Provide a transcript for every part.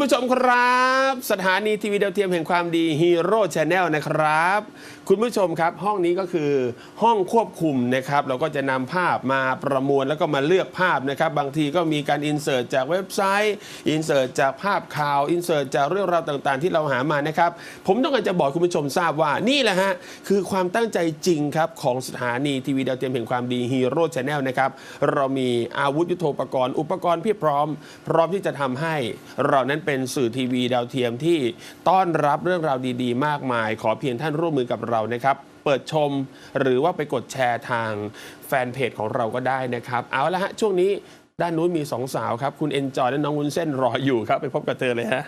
คุณผู้ชมครับ สถานีทีวีดาวเทียมแห่งความดีฮีโร่ชาแนลนะครับ คุณผู้ชมครับ ห้องนี้ก็คือห้องควบคุมนะครับ เราก็จะนำภาพมาประมวลแล้วก็มาเลือกภาพนะครับ บางทีก็มีการอินเสิร์ตจากเว็บไซต์อินเสิร์ตจากภาพข่าวอินเสิร์ตจากเรื่องราวต่างๆ ที่เราหามานะครับ ผมต้องการจะบอกคุณผู้ชมทราบว่านี่แหละฮะคือความตั้งใจจริงครับของสถานีทีวีดาวเทียมแห่งความดีฮีโร่ชาแนลนะครับเรามีอาวุธยุทโธปกรณ์ อุปกรณ์เพียบพร้อม พร้อมที่จะทำให้เรานั้นเป็นเป็นสื่อทีวีดาวเทียมที่ต้อนรับเรื่องราวดี ๆ มากมาย ขอเพียงท่านร่วมมือกับเรานะครับ เปิดชมหรือว่าไปกดแชร์ทางแฟนเพจของเราก็ได้นะครับ เอาละฮะช่วงนี้ด้านนู้นมีสองสาวครับ คุณเอนจอยและน้องวุ้นเส้นรออยู่ครับ ไปพบกับเธอเลยฮะ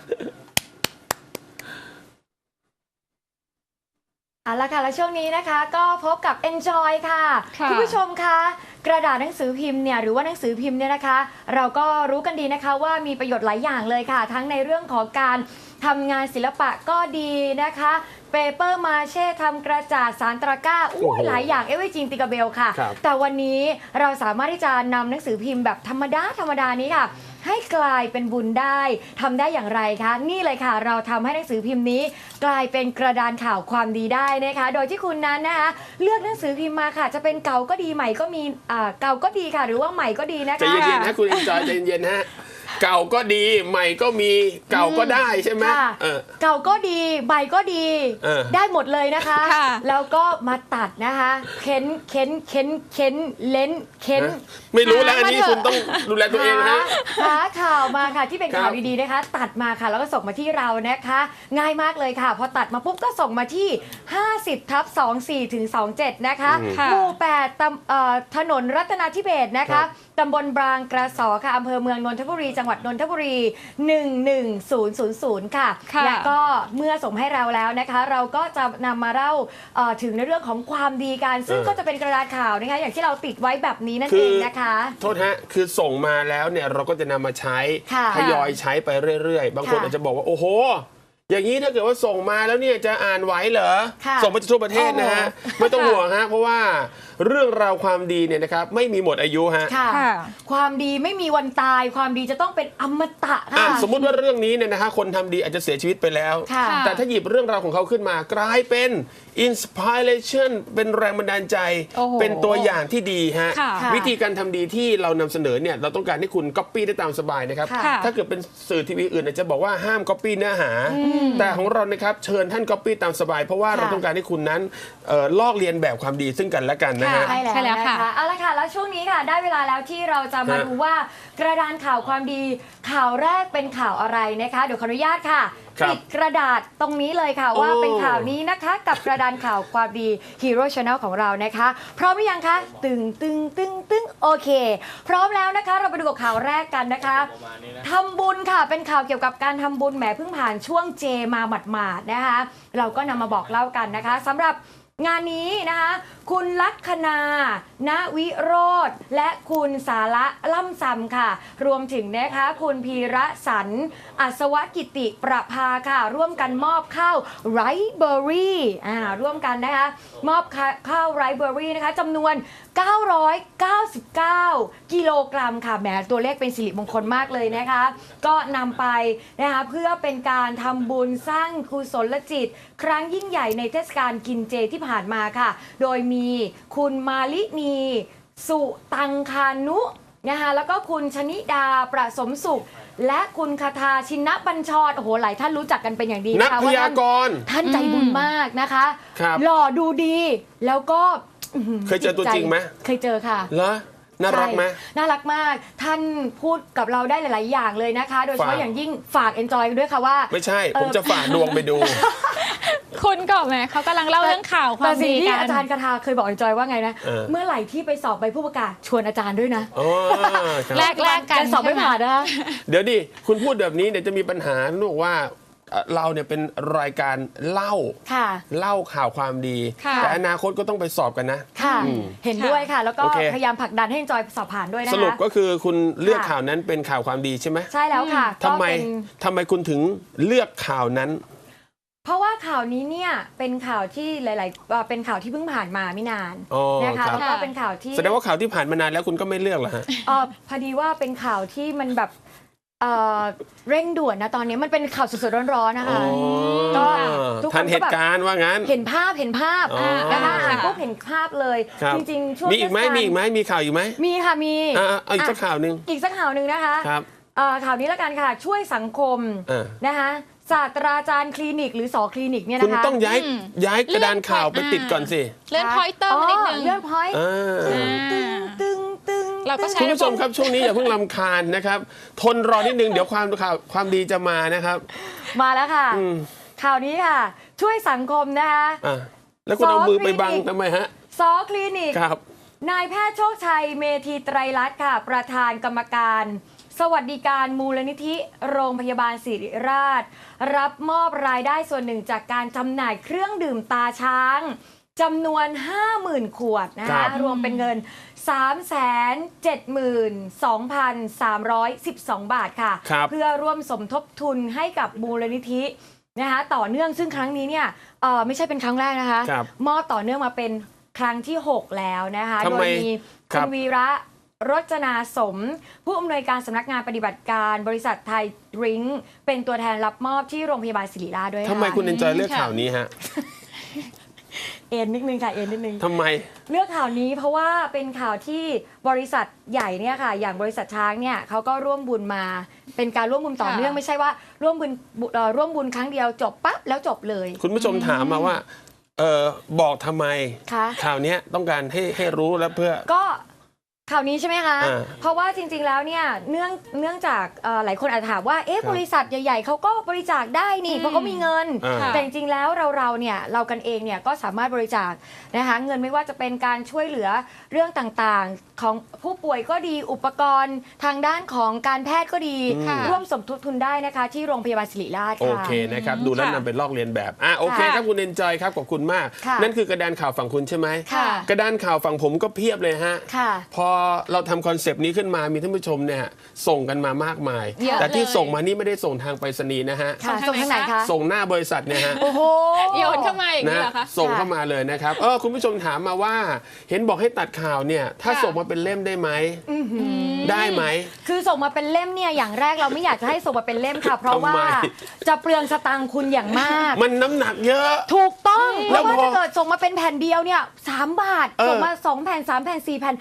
เอาละค่ะ แล้วช่วงนี้นะคะก็พบกับ Enjoy ค่ะค่ะณผู้ชมคะกระดาษหนังสือพิมพ์เนี่ยหรือว่าหนังสือพิมพ์เนี่ยนะคะ เราก็รู้กันดีนะคะว่ามีประโยชน์หลายอย่างเลยค่ะ ทั้งในเรื่องของการทำงานศิลปะก็ดีนะคะเปเปอร์มาเช่ทำกระจาษสารตะกร้าโอ้อุ้โหยหลายอย่างเอ้ยจริงติกาเบลค่ะครับแต่วันนี้เราสามารถที่จะนำหนังสือพิมพ์แบบธรรมดาธรรมดานี้ค่ะ ให้กลายเป็นบุญได้ทำได้อย่างไรคะ นี่เลยค่ะ เราทำให้หนังสือพิมพ์นี้ กลายเป็นกระดานข่าวความดีได้นะคะ โดยที่คุณนั้นนะคะเลือกหนังสือพิมพ์มาค่ะ จะเป็นเก่าก็ดีใหม่ก็มีอ่าเก่าก็ดีค่ะ หรือว่าใหม่ก็ดีนะใจะเย็นๆนะคุณจอยใจเย็นๆฮะ เก่าก็ดีใหม่ก็มีเก่าก็ได้ใช่ไหมค่ะเออ เก่าก็ดีใหม่ก็ดี เออ ได้หมดเลยนะคะ ค่ะ แล้วก็มาตัดนะคะเค้นเค้นเค้นเค้นเล้นเค้นฮะไม่รู้แล้วอันนี้หามาเถอะคุณต้องดูแลตัวเองนะฮะหาข่าวมาค่ะที่เป็นครับข่าวดีๆนะคะ ตัดมาค่ะ แล้วก็ส่งมาที่เรานะคะ ง่ายมากเลยค่ะ พอตัดมาปุ๊บก็ส่งมาที่ 50ทับ24ถึง27 นะคะอืมค่ะหมู่8ตำเอ่อถนนรัตนาธิเบศรนะครัคะบ ตำบลบางกระสอค่ะอำเภอเมืองนนทบุรีจังหวัดนนทบุรี 11000 ค่ะ ค่ะและก็เมื่อส่งให้เราแล้วนะคะ เราก็จะนำมาเล่าเอ่อถึงในเรื่องของความดีกัน ซึ่งเออ ก็จะเป็นกระดาษข่าวนะคะ อย่างที่เราติดไว้แบบนี้นั่นคือเองนะคะ โทษฮะ คือส่งมาแล้วเนี่ยเราก็จะนำมาใช้ค่ะทยอยใช้ไปเรื่อยๆ บางคนค่ะอาจจะบอกว่า โอ้โห อย่างนี้ถ้าเกิดว่าส่งมาแล้วเนี่ยจะอ่านไหวเหรอ ค่ะส่งไปทั่วประเทศนะฮะโอ้โหไม่ต้องห่วงฮะ เพราะว่าเรื่องราวความดีเนี่ยนะครับไม่มีหมดอายุฮะ ค่ะ ค่ะ ความดีไม่มีวันตาย ความดีจะต้องเป็นอมตะอะค่ะ สมมุติว่าเรื่องนี้เนี่ยนะฮะคนทำดีอาจจะเสียชีวิตไปแล้วค่ะค่ะ แต่ถ้าหยิบเรื่องราวของเขาขึ้นมากลายเป็นอินสปิเรชันเป็นแรงบันดาลใจ โอ้โหเป็นตัวอย่างที่ดีฮะ ค่ะค่ะวิธีการทำดีที่เรานำเสนอเนี่ยเราต้องการให้คุณก๊อปปี้ได้ตามสบายนะครับ ค่ะค่ะถ้าเกิดเป็นสื่อทีวีอื่นอาจจะบอกว่าห้ามก๊อปปี้เนื้อหาแต่ของเรานะครับเชิญท่านก๊อปปี้ตามสบาย เพราะว่าค่ะเราต้องการให้คุณนั้นเอ่อลอกเรียนแบบความดีซึ่งกันและกันนะฮะค่ะใช่แล้วใช่แล้วนะค่ะคะเอาละค่ะ แล้วช่วงนี้ค่ะ ได้เวลาแล้วที่เราจะมาฮะ ดูว่ากระดานข่าวความดีข่าวแรกเป็นข่าวอะไรนะคะ เดี๋ยวขออนุญาตค่ะ ครับติดกระดาษตรงนี้เลยค่ะโอ้ว่าเป็นข่าวนี้นะคะ กับกระดานข่าวความดี Hero Channel ของเรานะคะ พร้อมหรือยังคะ ตึงตึงตึงตึงโอเค พร้อมแล้วนะคะ เราไปดูกับข่าวแรกกันนะคะทำบุญค่ะเป็นข่าวเกี่ยวกับการทำบุญแหมเพิ่งผ่านช่วงเจมาหมาดๆนะคะ เราก็นำมาบอกเล่ากันนะคะสำหรับ งานนี้นะคะ คุณลัคนาณวิโรธและคุณสาระล่ำซำค่ะ รวมถึงนะคะ คุณพีระสัน อัศวกิติประภาค่ะ ร่วมกันมอบข้าวไรเบอรี่อ่าร่วมกันนะคะ มอบข้าข้าวไรเบอรี่นะคะจำนวน 999 กิโลกรัมค่ะแหมตัวเลขเป็นสิริมงคลมากเลยนะคะ ก็นำไปนะคะเพื่อเป็นการทำบุญสร้างกุศลจิต ครั้งยิ่งใหญ่ในเทศกาลกินเจที่ผ่านมาค่ะ โดยมีคุณมาลินีสุตังคานุนะคะแล้วก็คุณชนิดาประสมสุข และคุณคาทาชินบัญชรโอ้โหหลายท่านรู้จักกันเป็นอย่างดีนักนะคะพว่าท่ยานกรณ์ท่านใจบุญมากนะคะครับหล่อดูดีแล้วก็อื้อหือเคยเจอตัวจริงไหมเคยเจอค่ะเหรอน่ารักไหมใช่น่ารักมาก ท่านพูดกับเราได้หลาย ๆ อย่างเลยนะคะ โดยเฉฝากพาะอย่างยิ่งฝาก enjoy ด้วยค่ะว่า ไม่ใช่เออผมจะฝากดวงไปดู คุณก่อนไหมเขากำลังเล่าเรื่องข่าวควาแต่มสิ่งดีที่กันอาจารย์คาทาเคยบอก enjoy ว่าไงนะ เออ เมื่อไหร่ที่ไปสอบใบผู้ประกาศชวนอาจารย์ด้วยนะอ๋อครับ แลกแลกกันยังสอบไม่ใช่หผ่านนะคะเดี๋ยวดิคุณพูดแบบนี้เดี๋ยวจะมีปัญหาลูกว่าเอ่อเราเนี่ยเป็นรายการเล่าค่ะ เล่าข่าวความดี ค่ะ แต่อนาคตก็ต้องไปสอบกันนะ ค่ะ อืมเห็นด้วยค่ะ แล้วก็โอเค พยายามผลักดันให้ enjoy สอบผ่านด้วยนะสรุปคะก็คือคุณเลือกค่ะ ข่าวนั้นเป็นข่าวความดีใช่ไหมใช่แล้วค่ะทำไมก็เป็น ทำไมคุณถึงเลือกข่าวนั้น เพราะว่าข่าวนี้เนี่ยเป็นข่าวที่หลายๆเอ่อเป็นข่าวที่เพิ่งผ่านมาไม่นานอ๋อนะคะครับ แล้วก็เป็นข่าวที่แสดงว่าข่าวที่ผ่านมานานแล้วคุณก็ไม่เลือกเหรอฮะ เออพอดีว่าเป็นข่าวที่มันแบบเอ่อเร่งด่วนนะตอนนี้มันเป็นข่าวสดๆร้อนๆนะคะ ก็ทุกคนก็แบบ ทันเหตุการณ์ว่างั้น เห็นภาพเห็นภาพอ๋อนะคะอ่านปุ๊บเห็นภาพเลย ครับ จริงๆช่วงมีอีกไหมเทศาลมีอีกไหมมีข่าวอีกไหมมีค่ะมีอ่าเอาอีกสักข่าวหนึ่งอีกสักข่าวหนึ่งนะคะครับ เอ่อข่าวนี้แล้วกันค่ะช่วยสังคมอ่านะคะ ศาสตราจารย์คลินิกหรือสอคลินิกเนี่ยคุณนะคะต้องย้ายอืม ย้ายกระดานข่าวไปติดก่อนสิ เลื่อนพอยเตอร์มานิดนึง เลื่อนพอยต์อ่า ตึงตึงตึงเราก็ใช้ คุณผู้ชมครับช่วงนี้อย่าเพิ่งลำคาญนะครับ ทนรอนิดนึงเดี๋ยวความข่าวความดีจะมานะครับ มาแล้วค่ะ อืมข่าวนี้ค่ะ ช่วยสังคมนะคะ อะแล้วคุณเอามือไปบังซอคลินิกทำไมฮะ ซอคลินิก ครับ นายแพทย์โชคชัยเมธีไตรรัตน์ค่ะ ประธานกรรมการ สวัสดิการมูลนิธิโรงพยาบาลศิริราช รับมอบรายได้ส่วนหนึ่งจากการจำหน่ายเครื่องดื่มตาช้างจำนวน 50,000 ขวดนะครัคะบ รวมเป็นเงิน 372,212 บาทค่ะ ครับ เพื่อร่วมสมทบทุนให้กับมูลนิธินะคะต่อเนื่องซึ่งครั้งนี้เนี่ยเอ่อไม่ใช่เป็นครั้งแรกนะคะ ครับมอบต่อเนื่องมาเป็นครั้งที่ 6 แล้วนะคะ ทำโดไมยมีครัคุบณวีระ รจนาสม ผู้อำนวยการสำนักงานปฏิบัติการบริษัทไทยดริงก์เป็นตัวแทนรับมอบที่โรงพยาบาลศิริราชด้วยทำไมค่ะคุณเอนจอยเลือกค่ะข่าวนี้ฮะ เอ็นนิดนึงค่ะเอ็นนิดนึง ทำไม เลือกข่าวนี้เพราะว่าเป็นข่าวที่บริษัทใหญ่เนี่ยค่ะ อย่างบริษัทช้างเนี่ยเขาก็ร่วมบุญมา เป็นการร่วมบุญต่อค่ะเนื่องไม่ใช่ว่าร่วมบุญบุเอ่อร่วมบุญครั้งเดียวจบปั๊บแล้วจบเลยคุณผู้ชมถามมาว่า เออบอกทำไมคะข่าวเนี้ยต้องการให้ให้รู้แล้วเพื่อ ก็ ข่าวนี้ใช่ไหมคะ อ่าเพราะว่าจริงๆแล้วเนี่ยเนื่องเนื่องจากเอ่อหลายคนอาจจะถามว่าเอ๊ะครับบริษัทใหญ่ ๆเขาก็บริจาคได้นี่อืมเพราะเขามีเงิน อ่าค่ะแต่จริงๆแล้วเราเราเนี่ยเรากันเองเนี่ยก็สามารถบริจาคนะคะเงินไม่ว่าจะเป็นการช่วยเหลือเรื่องต่างๆ ของผู้ป่วยก็ดีอุปกรณ์ทางด้านของการแพทย์ก็ดี ค่ะ ร่วมสมทบทุนได้นะคะ ที่โรงพยาบาลศิริราชโอค่ะ เคนะครับ ดูแล้วค่ะนำไปลอกเลียนแบบอะโอเคค่ะครับคุณเอนจอยครับขอบคุณมาก ค่ะนั่นคือกระดานข่าวฝั่งคุณใช่ไหมค่ะ กระดานข่าวฝั่งผมก็เพียบเลยฮะ ค่ะ พอเราทำคอนเซปต์นี้ขึ้นมามีท่านผู้ชมเนี่ยส่งกันมามากมาย เยอะแต่ที่เลย ส่งมานี่ไม่ได้ส่งทางไปรษณีย์นะฮะ ค่ะส่ส่งงทาทางงไหไหนนคะคะส่งหน้าบริษัทเนี่ยฮะ โอ้โห โยนเข้ามาอย่างนี้นะเหรอคะ ส่งเข้ามาเลยนะครับเออคุณผู้ชมถามมาว่า เห็นบอกให้ตัดข่าวเนี่ยถ้าค่ะ ส่งมาเป็นเล่มได้ไหมได้ไหม คือส่งมาเป็นเล่มเนี่ยอย่างแรกเราไม่อยากจะให้ส่งมาเป็นเล่มค่ะ เพราะว่าทำไม จะเปลืองสตางค์คุณอย่างมาก มันน้ำหนักเยอะ ถูกต้องเพแล้วราะว่าพอถ้าเกิดส่งมาเป็นแผ่นเดียวเนี่ยสามบาท เออ ส่งมาสองแผ่นสามแผ่นสี่แผ่น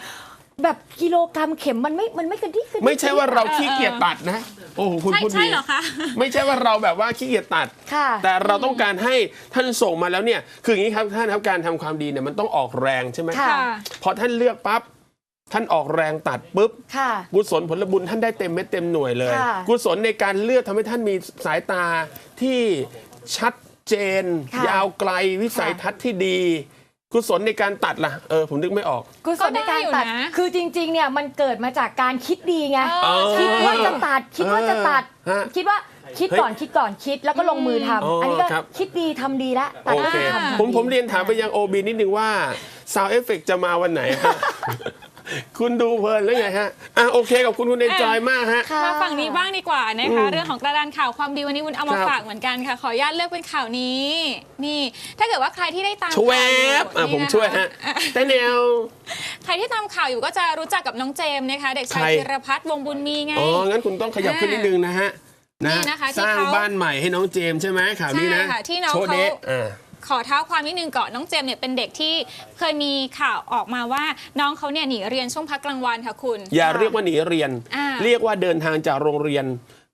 แบบกิโลกรัมเข็มมันไม่ มันไม่กระดิกกระดิกไม่ใช่ว่าเราขี้เกียจตัดนะ โอ้โหคุณใช่พูดใช่ดีเหรอคะ ไม่ใช่ว่าเราแบบว่าขี้เกียจตัด ค่ะ แต่เราต้องการให้ท่านส่งมาแล้วเนี่ย คืออย่างนี้ครับท่านครับการทำความดีเนี่ยมันต้องออกแรงใช่ไหมค่ะ พอท่านเลือกปั๊บท่านออกแรงตัดปุ๊บ ค่ะ กุศลผลบุญท่านได้เต็มเม็ดเต็มหน่วยเลย ค่ะ กุศลในการเลือกทำให้ท่านมีสายตาที่ชัดเจน ค่ะยาวไกลวิสัยทัศน์ที่ดี กุศลในการตัดล่ะเออผมนึกไม่ออก กุศลในการก็ได้อยู่ตัด นะ คือจริงๆ เนี่ยมันเกิดมาจากการคิดดีไง เออคิดใช่ ว่าจะตัด คิดว่าจะตัด ฮะคิดว่าคิดก่อนคิดก่อนคิดแล้วก็ลงมือทำอ๋ออัอันนี้ก็ครับ คิดดีทำดีแล้วตัดโอก็เคทำผมดีผมเรียนถามไปยังโอบีนิดนึงว่า ซาวเอฟเฟกจะมาวันไหนฮะ คุณดูเพลินหรือไงฮะอะโอเคกับคุณคุณเอนจอยมากฮะ ค่ะ มาฝั่งนี้บ้างดีกว่านะคะอืมเรื่องของกระดานข่าวความดีวันนี้วุ้นเอามาครับฝากเหมือนกันค่ะ ขออนุญาตเลือกเป็นข่าวนี้ นี่ ถ้าเกิดว่าใครที่ได้ตามชวข่าวอยู่บอะนี่ผมนคช่วยฮะ อ่แต่แนว ใครที่ตามข่าวอยู่ก็จะรู้จักกับน้องเจมส์นะคะ เด็กชายใคร ธีรพัฒน์วงบุญมีไง อ๋อ งั้นคุณต้องขยับขึ้นนิดนึงนะฮะนี่นะคะที่สร้างเขาบ้านใหม่ให้น้องเจมส์ใช่ไหมข่าวนี้นะใช่ค่ะที่น้องโชว์เดะเขาอ่า ขอเท้าความนิดนึงก่อนน้องเจมส์เนี่ยเป็นเด็กที่เคยมีข่าวออกมาว่าน้องเขาเนี่ยหนีเรียนช่วงพักกลางวันค่ะคุณ อย่าเรียกว่าหนีเรียน อ่า เรียกว่าเดินทางจากโรงเรียน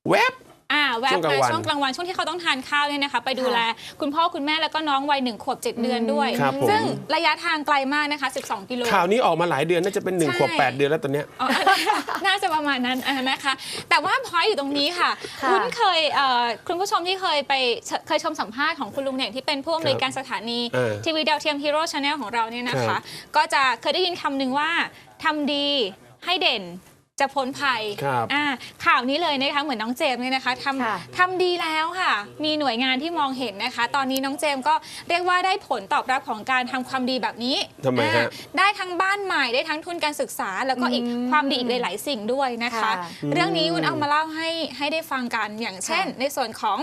แวบ อ่าแวบช่วงกลางมาวันช่วงกลางวันช่วงที่เขาต้องทานข้าวเนี่ยนะคะ ไปดูแลคุณพ่อคุณแม่แล้วก็น้องวัยหนึ่งขวบเจ็ดเดือนด้วย ครับผม ซึ่งระยะทางไกลมากนะคะ 12 กิโล ข่าวนี้ออกมาหลายเดือนน่าจะเป็นหนึ่งใช่ ขวบแปดเดือนแล้วตอนเนี้ย อ๋อน่าจะประมาณนั้นอะนะคะ แต่ว่าพอยอยู่ตรงนี้ค่ะค่ะ คุณเคยเอ่อคุณผู้ชมที่เคยไปเคยชมสัมภาษณ์ของคุณลุงเหน่งที่เป็นผู้อำนวยการสถานีเออทีวีดาวเทียมฮีโร่ชาแนลของเราเนี่ยนะครัคะ บ ก็จะเคยได้ยินคำหนึ่งว่าทำดีให้เด่น จะพ้นภัยครับอ่าข่าวนี้เลยนะคะเหมือนน้องเจมส์เนี่ยนะคะทค่ะำทำดีแล้วค่ะ มีหน่วยงานที่มองเห็นนะคะ ตอนนี้น้องเจมส์ก็เรียกว่าได้ผลตอบรับของการทำความดีแบบนี้ทำไมฮะ อ่าได้ทั้งบ้านใหม่ได้ทั้งทุนการศึกษา แล้วก็อีกอืมความดีอีกหลาย ๆ สิ่งด้วยนะคะ ค่ะเรื่องนี้คุณเอามาเล่าให้ให้ได้ฟังกันอย่างเช่นค่ะในส่วนของ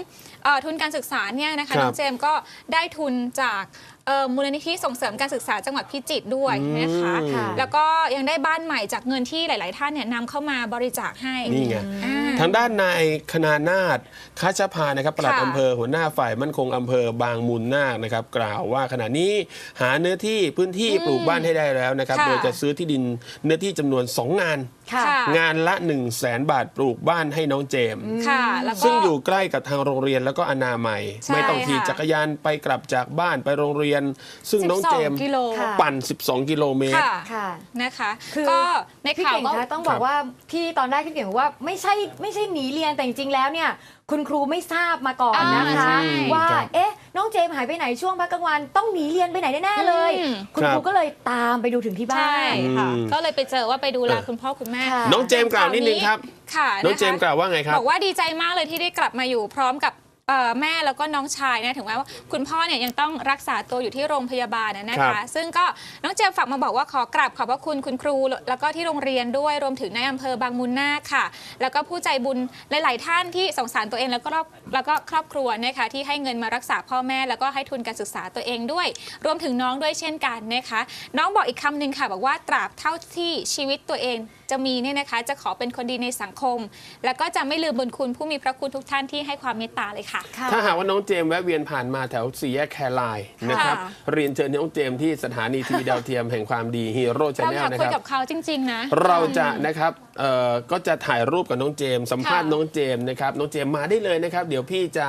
เอ่อทุนการศึกษาเนี่ยนะคะครับ น้องเจมส์ก็ได้ทุนจาก เอ่อมูลนิธิส่งเสริมการศึกษาจังหวัดพิจิตรด้วยนะคะอืมค่ะแล้วก็ยังได้บ้านใหม่จากเงินที่หลาย ๆ ท่านเนี่ยนำเข้ามาบริจาคให้นี่ไง อ่า ทางด้านนายคณานาถคัชพานะครับปลัดค่ะอำเภอหัวหน้าฝ่ายมั่นคงอำเภอบางมูลนาคนะครับ กล่าวว่าขณะนี้หาเนื้อที่พื้นที่ปลูกบ้านให้ได้แล้วนะครับ ค่ะโดยจะซื้อที่ดินเนื้อที่จำนวน 2 งานค่ะค่ะงานละ 1 0 0 0 0แสนบาทปลูกบ้านให้น้องเจมส์ค่ะแล้วก็ ซึ่งอยู่ใกล้กับทางโรงเรียนแล้วก็อนามัย ใช่ไม่ต้องขี่ค่ะ จักรยานไปกลับจากบ้านไปโรงเรียน ซึ่งน้องเจมส์12กิโลค่ะ ปั่น 12 กิโลเมตร ค่ะค่ะ นะคะคือ ก็ในพี่ข่าวเก่งก็ คะต้องบอกว่าที่ตอนแรกพี่เก่งบอกว่าไม่ใช่ไม่ใช่หนีเรียนแต่จริงๆแล้วเนี่ยคุณครูไม่ทราบมาก่อนอ่านะคะใช่ว่าครับเอ๊ะน้องเจมส์หายไปไหนช่วงพักกลางวันต้องหนีเรียนไปไหนแน่ๆเลยอืมคุณครับครูก็เลยตามไปดูถึงที่บ้าใช่นค่ะอืมก็เลยไปเจอว่าไปดูแลเออคุณพ่อคุณแม่ค่ะน้องเจมส์กล่าวนิดนึงครับค่ะน้องะคะเจมส์กล่าวว่าไงครับบอกว่าดีใจมากเลยที่ได้กลับมาอยู่พร้อมกับ เอ่อแม่แล้วก็น้องชายนะถึงแม้ว่าคุณพ่อเนี่ยยังต้องรักษาตัวอยู่ที่โรงพยาบาลนะนะครัคะ บ ซึ่งก็น้องเจมส์ฝากมาบอกว่าขอกราบขอบพระคุณคุณครู แล้วก็ที่โรงเรียนด้วยรวมถึงในอำเภอบางมูลนาคค่ะ แล้วก็ผู้ใจบุญหลาย ๆ ท่านที่สงสารตัวเองแล้วก็ครอบแล้วก็ครอบครัวนะคะที่ให้เงินมารักษาพ่อแม่แล้วก็ให้ทุนการศึกษาตัวเองด้วย รวมถึงน้องด้วยเช่นกันนะคะ น้องบอกอีกคำหนึ่งค่ะ บอกว่าตราบเท่าที่ชีวิตตัวเอง จะมีเนี่ยนะคะ จะขอเป็นคนดีในสังคม แล้วก็จะไม่ลืมบุญคุณผู้มีพระคุณทุกท่านที่ให้ความเมตตาเลยค่ะค่ะถ้าหากว่าน้องเจมส์แวะเวียนผ่านมาแถวสี่แยกแครายนะครับค่ะเรียนเชิญน้องเจมส์ที่สถานีทีวีดาวเทียมแห่งความดีฮีโร่ชาเราแนอลยากนะคุยครักับบเขาจริงๆนะเราจะนะครับเอ่อก็จะถ่ายรูปกับน้องเจมส์สัมภาษณ์ค่ะน้องเจมส์นะครับน้องเจมส์มาได้เลยนะครับ เดี๋ยวพี่จะ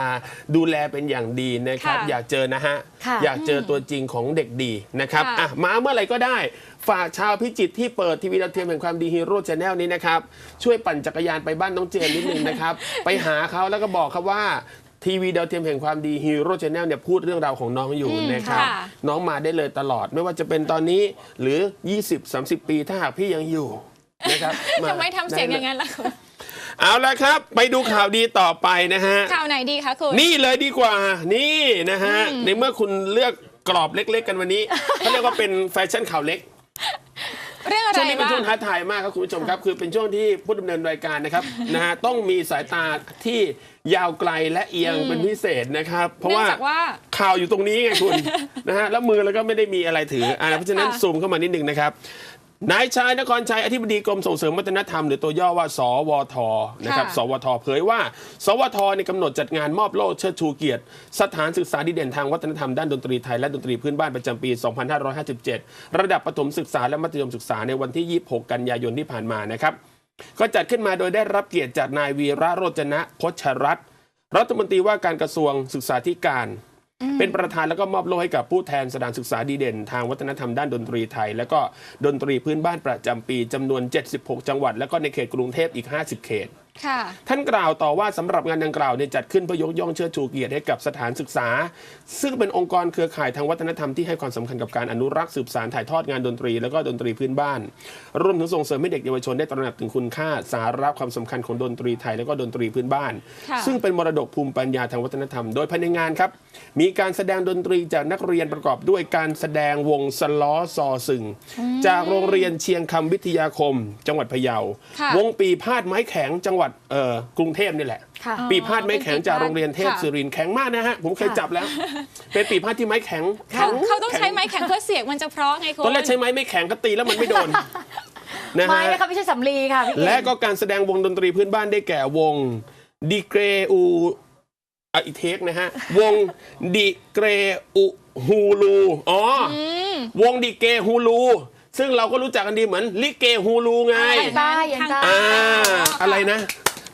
ดูแลเป็นอย่างดีนะครับค่ะอยากเจอนะฮะค่ะอยากเจอตัวจริงของเด็กดีนะครับค่ะอะมาเมื่อไหร่ก็ได้ ฝากชาวพิจิตรที่เปิดทีวีดาวเทียมแห่งความดีฮีโร่ชาแนลนี้นะครับ ช่วยปั่นจักรยานไปบ้านน้องเจมส์นิดนึงนะครับ ไปหาเขาแล้วก็บอกครับว่าทีวีดาวเทียมแห่งความดีฮีโร่ชาแนลเนี่ยพูดเรื่องราวของน้องอยู่อืมนะครับ ค่ะ น้องมาได้เลยตลอดไม่ว่าจะเป็นตอนนี้หรือ 20-30 ปีถ้าหากพี่ยังอยู่นะครับาทำไมทำเสียงอย่างได้ลนั้นล่ะคุณเอาละครับ ไปดูข่าวดีต่อไปนะฮะ ข่าวไหนดีคะคุณ นี่เลยดีกว่า นี่นะฮะ ในเมื่อคุณเลือกกรอบเล็ก ๆ กันวันนี้ เขาเรียกว่าเป็นแฟชั่นข่าวเล็ก เรื่องอะไรช่วงนี้เป็นบ้างช่วงท้าทายมากครับคุณผู้ชมครับ คือเป็นช่วงที่ผู้ดำเนินรายการนะครับ นะฮะต้องมีสายตาที่ยาวไกลและเอียงเป็นพิเศษนะครับ เพราะเนื่องว่าจากว่าข่าวอยู่ตรงนี้ไงคุณ นะฮะแล้วมือเราก็ไม่ได้มีอะไรถืออ่าเพราะฉะนั้นค่ะ ซูมเข้ามานิดนึงนะครับ นายชายนครชัยอธิบดีกรมส่งเสริมวัฒนธรรมหรือตัวย่อว่า สวทนะครับค่ะสวทเผยว่า สวทในกำหนดจัดงานมอบโล่เชิดชูเกียรติ สถานศึกษาดีเด่นทางวัฒนธรรมด้านดนตรีไทยและดนตรีพื้นบ้านประจำปี 2557 ระดับประถมศึกษาและมัธยมศึกษาในวันที่ 26 กันยายนที่ผ่านมานะครับ ก็จัดขึ้นมาโดยได้รับเกียรติจากนายวีระโรจนะพชรัตน์รัฐมนตรีว่าการกระทรวงศึกษาธิการ เป็นประธานแล้วก็มอบโล่ให้กับผู้แทนสถานศึกษาดีเด่น ทางวัฒนธรรมด้านดนตรีไทย แล้วก็ดนตรีพื้นบ้านประจำปีจำนวน 76 จังหวัด แล้วก็ในเขตกรุงเทพอีก 50 เขต ท่านกล่าวต่อว่าสำหรับงานดังกล่าวเนี่ยจัดขึ้นเพื่อยกย่องเชิดชูเกียรติให้กับสถานศึกษา ซึ่งเป็นองค์กรเครือข่ายทางวัฒนธรรมที่ให้ความสำคัญกับการอนุรักษ์สืบสานถ่ายทอดงานดนตรี แล้วก็ดนตรีพื้นบ้านรวมถึงส่งเสริมให้เด็กเยาวชนได้ตระหนักถึงคุณค่าสาระความสำคัญของดนตรีไทยแล้วก็ดนตรีพื้นบ้านค่ะซึ่งเป็นมรดกภูมิปัญญาทางวัฒนธรรมโดยภายในงานครับมีการแสดงดนตรีจากนักเรียนประกอบด้วยการแสดงวงสล้อซอซึงจากโรงเรียนเชียงคำวิทยาคม จังหวัดพะเยาค่ะวงปีพาดไม้แข็งจังหวัดเอ่อกรุงเทพนี่แหละค่ะปีพาดไม้แข็งจากโรงเรียนเทพค่ะศิรินทร์แข็งมากนะฮะ ผมเคยค่ะจับแล้ว เป็นปีพาดที่ไม้แข็งเขาแข็เขาต้องใช้ไม้แข็งเพื่อเสียงมันจะเพราะไงคุณตอนแรกใช้ไม้ไม่แข็งก็ตีแล้วมันไม่โดนนะไม้ฮะนะคะไม่ใช่สำลีค่ะพี่เก่งและก็การแสดงวงดนตรีพื้นบ้านได้แก่วงดีเกรอูอะอีกเทคนะฮะ วงดีเกรอูฮูลูอ๋ออวงดีเกฮูลู ซึ่งเราก็รู้จักกันดีเหมือนลิเกฮูลูไงยันใต้ยันใต้ อ่า อะไรนะ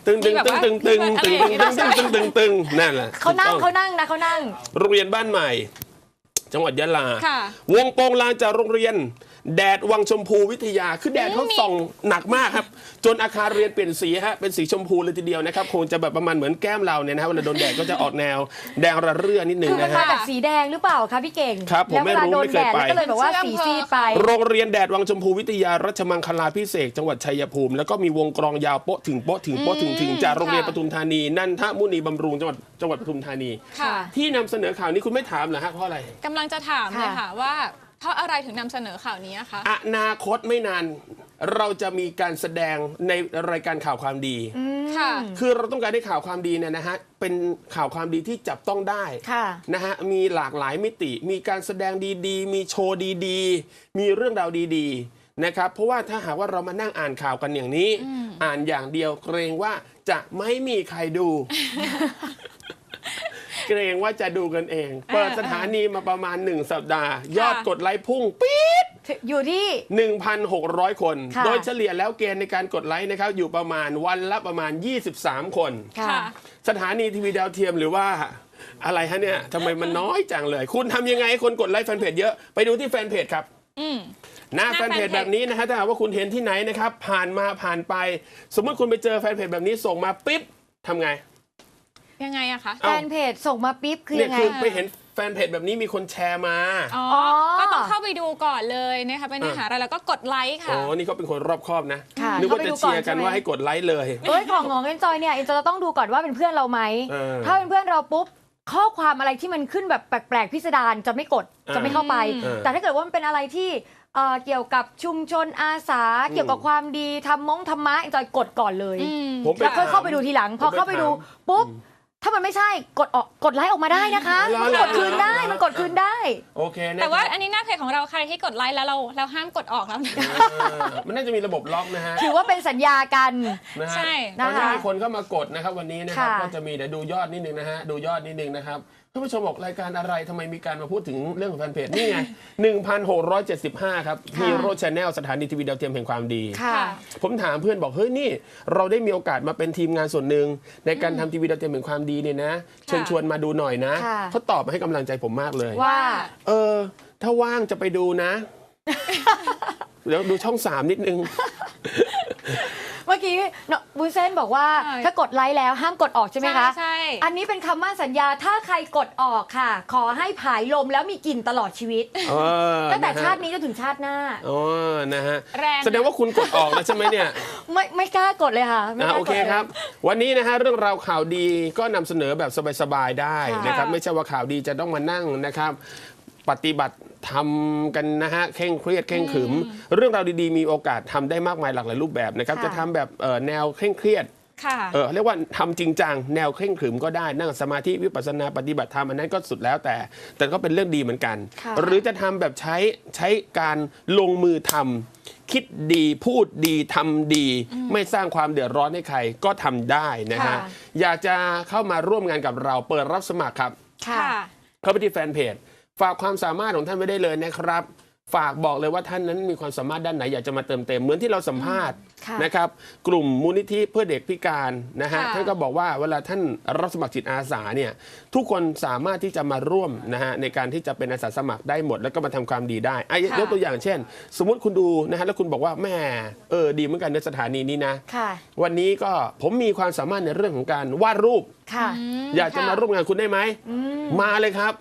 ตึงตึงตึงตึงตึงตึงตึงตึงตึงตึงตึงตึงนั่นแหละเขานั่งถูกเขาต้องนั่งนะเขานั่ง โรงเรียนบ้านใหม่ จังหวัดยะลา ค่ะ วงโปงลางจากโรงเรียน แดดวังชมพูวิทยา คือแดดเขาส่องหนักมากครับ จนอาคารเรียนเปลี่ยนสีฮะเป็นสีชมพูเลยทีเดียวนะครับคงจะแบบประมาณเหมือนแก้มเราเนี่ยนะฮะเวลาโดนแดดก็จะออกแนวแดงระเรื่อนิดนึงคือมันนะมาฮะจากสีแดงหรือเปล่าคะพี่เก่งครับผมแล้วเวลาไม่รู้โดนไม่เคแดยดไป แล้วก็เลยแบบว่าชื่อสีอำเภอซีดไป โรงเรียนแดดวังชมพูวิทยารัชมังคลาพิเศษกจังหวัดชัยภูมิ แล้วก็มีวงกรองยาวโป๊ะถึงโป๊ะถึงโป๊ะถึงถึงจากโรงเรียนค่ะปทุมธานีนันทมุนีบำรุงจังหวัดจังหวัดปทุมธานี ค่ะ ที่นำเสนอข่าวนี้คุณไม่ถามเหรอฮะเพราะอะไร กำลังจะถามเลยค่ะค่ะว่า เพราะอะไรถึงนำเสนอข่าวนี้อะคะ อนาคตไม่นาน เราจะมีการแสดงในรายการข่าวความดี ค่ะ คือเราต้องการให้ข่าวความดีเนี่ยนะฮะเป็นข่าวความดีที่จับต้องได้ค่ะนะฮะมีหลากหลายมิติ มีการแสดงดีๆ มีโชว์ดีๆ มีเรื่องราวดีๆนะครับเพราะว่าถ้าหากว่าเรามานั่งอ่านข่าวกันอย่างนี้ อ่านอย่างเดียวเกรงว่าจะไม่มีใครดู เกรงว่าจะดูกันเอง เปิดสถานีมาประมาณ 1 สัปดาห์ ยอดกดไลค์พุ่งปี๊ด อยู่ที่ 1,600 คน ค่ะ โดยเฉลี่ยแล้วเกณฑ์ในการกดไลค์นะครับอยู่ประมาณวันละประมาณ 23 คนค่ะค่ะ สถานีทีวีดาวเทียมหรือว่าอะไรฮะเนี่ยทำไมมันน้อยจังเลย คุณทำยังไงให้คนกดไลค์แฟนเพจเยอะไปดูที่แฟนเพจครับ อืม หน้าหน้าแฟนเพจแฟนเพจ แบบนี้นะฮะถ้าหากว่าคุณเห็นที่ไหนนะครับ ผ่านมาผ่านไป สมมติคุณไปเจอแฟนเพจแบบนี้ส่งมาปิ๊บทำไง ยังไงอะคะเอ้าแฟนเพจส่งมาปิ๊บคือเนี่ยยังไง คือไปเห็นแฟนเพจแบบนี้มีคนแชร์มา อ๋ออ๋อก็ต้องเข้าไปดูก่อนเลยนะคะเป็นเนื้อหาอะไรแล้วก็กดไลค์อ๋ค่ะอนี่เขาเป็นคนรอบคอบนะ ค่ะนึกว่าเข้าไปจะดูเชียร์กันก่อนใช่ไหมว่าให้กดไลค์เลย เอ้ยของของเอ็นจอยเนี่ยเอ็นจอยจะต้องดูก่อนว่าเป็นเพื่อนเราไหม เออถ้าเป็นเพื่อนเราปุ๊บ ข้อความอะไรที่มันขึ้นแบบแปลกๆพิสดารจะไม่กดเออจะไม่เข้าไป เออแต่ถ้าเกิดว่ามันเป็นอะไรที่เอ่อเกี่ยวกับชุมชนอาสา เกี่ยวกับความดีทำมงธรรมะเอ็นจอยกดก่อนเลย อืม ผมไป แล้วค่อยเข้าไปดูทีหลัง พอผมไปเข้าไปดูถามปุ๊บ ถ้ามันไม่ใช่กดออกกดไลค์ออกมาได้นะคะเหรอมันเหรอกดคืนได้มันกดคืนได้ โอเคนะแต่ว่าครับอันนี้หน้าเพจของเราใครที่กดไลค์แล้วเราเราห้ามกดออกแล้วนะ เออมันน่าจะมีระบบล็อกนะฮะถือว่าเป็นสัญญากัน นะฮะใช่ ตอนนี้นะคะมีคนเข้ามากดนะครับวันนี้นะครับค่ะ ก็จะมีเดี๋ยวดูยอดนิดนึงนะฮะดูยอดนิดนึงนะครับ ท่านผู้ชมบอกรายการอะไรทำไมมีการมาพูดถึงเรื่องของแฟนเพจนี่ไง 1,675 ครับฮีโร่ชาแนลสถานีทีวีดาวเทียมแห่งความดี ค่ะ ผมถามเพื่อนบอก เฮ้ยนี่ เราได้มีโอกาสมาเป็นทีมงานส่วนหนึ่งในการทำทีวีดาวเทียมแห่งความดีเนี่ยนะเชิญค่ะชวนมาดูหน่อยนะค่ะ เขาตอบมาให้กำลังใจผมมากเลย ว่า เออ ถ้าว่างจะไปดูนะ เดี๋ยวดูช่องสามนิดนึง เมื่อกี้เนอะบุญเส้นบอกว่าใช่ ถ้ากดไลค์แล้วห้ามกดออกใช่ไหมคะ ใช่อันนี้เป็นคำมั่นสัญญาถ้าใครกดออกค่ะ ขอให้ผายลมแล้วมีกลิ่นตลอดชีวิต เออตั้งแต่ะฮะชาตินี้จนถึงชาติหน้าอ๋อนะฮะ แรงนะ แสดงว่าคุณกดออกแล้วใช่ไหมเนี่ย ไม่ไม่กล้ากดเลยค่ะไม่นะกล้าโอกเคดลย ครับ วันนี้นะฮะเรื่องราวข่าวดีก็นำเสนอแบบสบาย ๆ ได้ค่ะนะครับไม่ใช่ว่าข่าวดีจะต้องมานั่งนะครับ ปฏิบัติทำกันนะฮะเคร่งเครียดเคร่งขรึม เรื่องราวดีๆ มีโอกาสทำได้มากมายหลากหลายรูปแบบนะครับ ค่ะ จะทำแบบเอ่อแนวเคร่งเครียด ค่ะ เออเรียกว่าทำจริงจังแนวเคร่งขรึมก็ได้นั่งสมาธิวิปัสสนาปฏิบัติธรรมอันนั้นก็สุดแล้วแต่ แต่ก็เป็นเรื่องดีเหมือนกัน ค่ะ หรือจะทำแบบใช้ใช้การลงมือทำคิดดีพูดดีทำดี ไม่สร้างความเดือดร้อนให้ใครก็ทำได้นะฮะค่ะ อยากจะเข้ามาร่วมงานกับเราเปิดรับสมัครครับ ค่ะ เข้าไปที่แฟนเพจ ฝากความสามารถของท่านไว้ได้เลยนะครับ ฝากบอกเลยว่าท่านนั้นมีความสามารถด้านไหนอยากจะมาเติมเต็มเหมือนที่เราสัมภาษณ์ค่ะนะครับ กลุ่มมูลนิธิเพื่อเด็กพิการนะฮะค่ะ ท่านก็บอกว่าเวลาท่านรับสมัครจิตอาสาเนี่ยทุกคนสามารถที่จะมาร่วมนะฮะในการที่จะเป็นอาสาสมัครได้หมด แล้วก็มาทำความดีได้อะยกตัวอย่างเช่น สมมติคุณดูนะฮะแล้วคุณบอกว่าแม่เออดีเหมือนกันในสถานีนี้นะ ค่ะ วันนี้ก็ผมมีความสามารถในเรื่องของการวาดรูป ค่ะ อยากจะมาร่วมงานคุณได้ไหม มาเลยครับ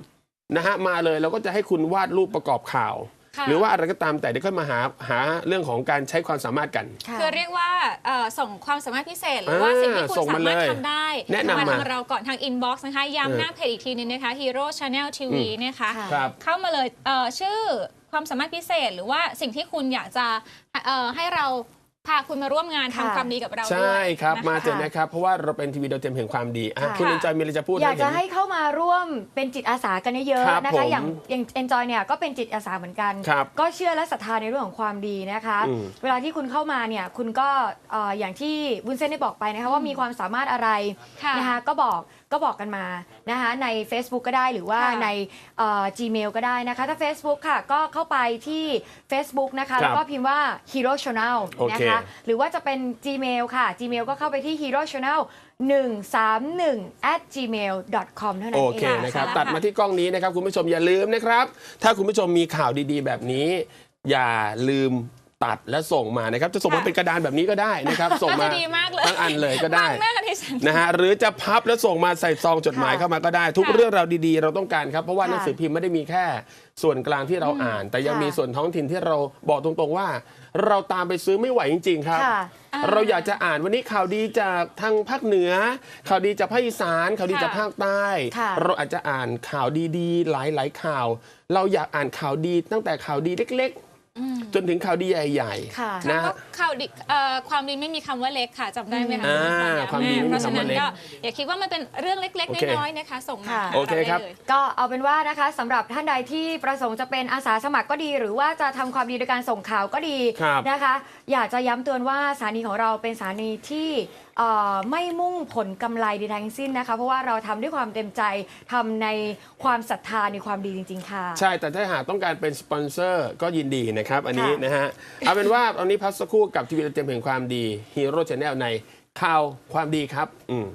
นะฮะมาเลยเราก็จะให้คุณวาดรูปประกอบข่าว ค่ะ หรือว่าอะไรก็ตามแต่เดี๋ยวค่อยมาหาหาเรื่องของการใช้ความสามารถกัน ค่ะ คือเรียกว่าเอ่อส่งความสามารถพิเศษ หรือว่าอ่าสิ่งที่คุณส่งมาสามารถเลยทำได้แนะนำมาทางเราก่อนทางอินบ็อกซ์นะคะเออย้ำหน้าเพจอีกทีนึงนะคะ Hero Channel TV นะคะ ค่ะ ครับ เข้ามาเลยเอ่อชื่อความสามารถพิเศษ หรือว่าสิ่งที่คุณอยากจะเอ่อให้เรา พาคุณมาร่วมงานค่ะ ทำความดีกับเราด้วยใช่ครับ นะะ มาเถอะนะครับ เพราะว่าเราเป็นทีวีดาวเทียมแห่งความดีอะค่ะ คุณเอ็นจอยมีอะไรจะพูดอยากจะเนให้เข้ามาร่วมเป็นจิตอาสากันเยอะครับๆนะผคะมอย่างอย่างเอนจอยเนี่ยก็เป็นจิตอาสาเหมือนกัน ครับก็เชื่อและศรัทธาในเรื่องของความดีนะคะ อืมเวลาที่คุณเข้ามาเนี่ยคุณก็เอ่ออย่างที่บุญเส้นได้บอกไปนะคะว่ามีความสามารถอะไรค่ะ นะคะก็บอก ก็บอกกันมานะคะใน Facebook ก็ได้หรือว่าค่ะในเอ่อ Gmail ก็ได้นะคะ ถ้า Facebook ค่ะก็เข้าไปที่ Facebook นะคะ ครับแล้วก็พิมพ์ว่า Hero Channel โอเค นะคะหรือว่าจะเป็น Gmail ค่ะ Gmail ก็เข้าไปที่ Hero Channel 131 at gmail com เท่านั้นโอเองเคค่ะนะครับใช่ตัดมาที่กล้องนี้นะครับ คุณผู้ชมอย่าลืมนะครับ ถ้าคุณผู้ชมมีข่าวดีๆ แบบนี้ อย่าลืม ตัดและส่งมานะครับจะส่งมาค่ะเป็นกระดานแบบนี้ก็ได้นะครับส่งมาจะดีมากเลยทั้งอันเลยก็ได้บังหน้าดิฉันนะฮะหรือจะพับแล้วส่งมาใส่ซองจดหมายค่ะเข้ามาก็ได้ ทุกค่ะเรื่องราวดีๆ เราต้องการครับเพราะว่าค่ะหนังสือพิมพ์ไม่ได้มีแค่ส่วนกลางที่เราอ่าน แต่ยังค่ะมีส่วนท้องถิ่นที่เราบอกตรงๆว่า เราตามไปซื้อไม่ไหวจริง ๆ ครับค่ะเราอยากจะอ่านวันนี้ข่าวดีจากทางภาคเหนือ ข่าวดีจากภาคอีสานข่าวดีจากภาคใต้ค่ะเราอาจจะอ่านข่าวดีๆ หลายๆข่าว เราอยากอ่านข่าวดีตั้งแต่ข่าวดีเล็ก จนถึงข่าวดีใหญ่ค่ะๆนะก็ข่าวดีเอ่อความดีไม่มีคำว่าเล็กค่ะจำได้ไหมคะอ่าความดีไม่มีเพราะฉะนั้นคำว่าเล็กก็อย่าคิดว่ามันเป็นเรื่องเล็กโอเคๆน้อยๆนะคะ ส่งมาค่ะ โอเคครับได้ลยก็เอาเป็นว่านะคะสำหรับท่านใดที่ประสงค์จะเป็นอาสาสมัครก็ดี หรือว่าจะทำความดีโดยการส่งข่าวก็ดีครับ นะคะ อยากจะย้ำเตือนว่าสถานีของเราเป็นสถานีที่เอ่อไม่มุ่งผลกำไรใดๆทั้งสิ้นนะคะ เพราะว่าเราทำด้วยความเต็มใจทำในความศรัทธาในความดีจริง ๆ ค่ะ ใช่แต่ถ้าหากต้องการเป็นสปอนเซอร์ก็ยินดีนะครับอันนี้ค่ะนะฮะ เอาเป็นว่าตอนนี้พักสักครู่กับทีวีเต็มแห่งความดีฮีโร่ชาแนลในข่าวความดีครับ อืม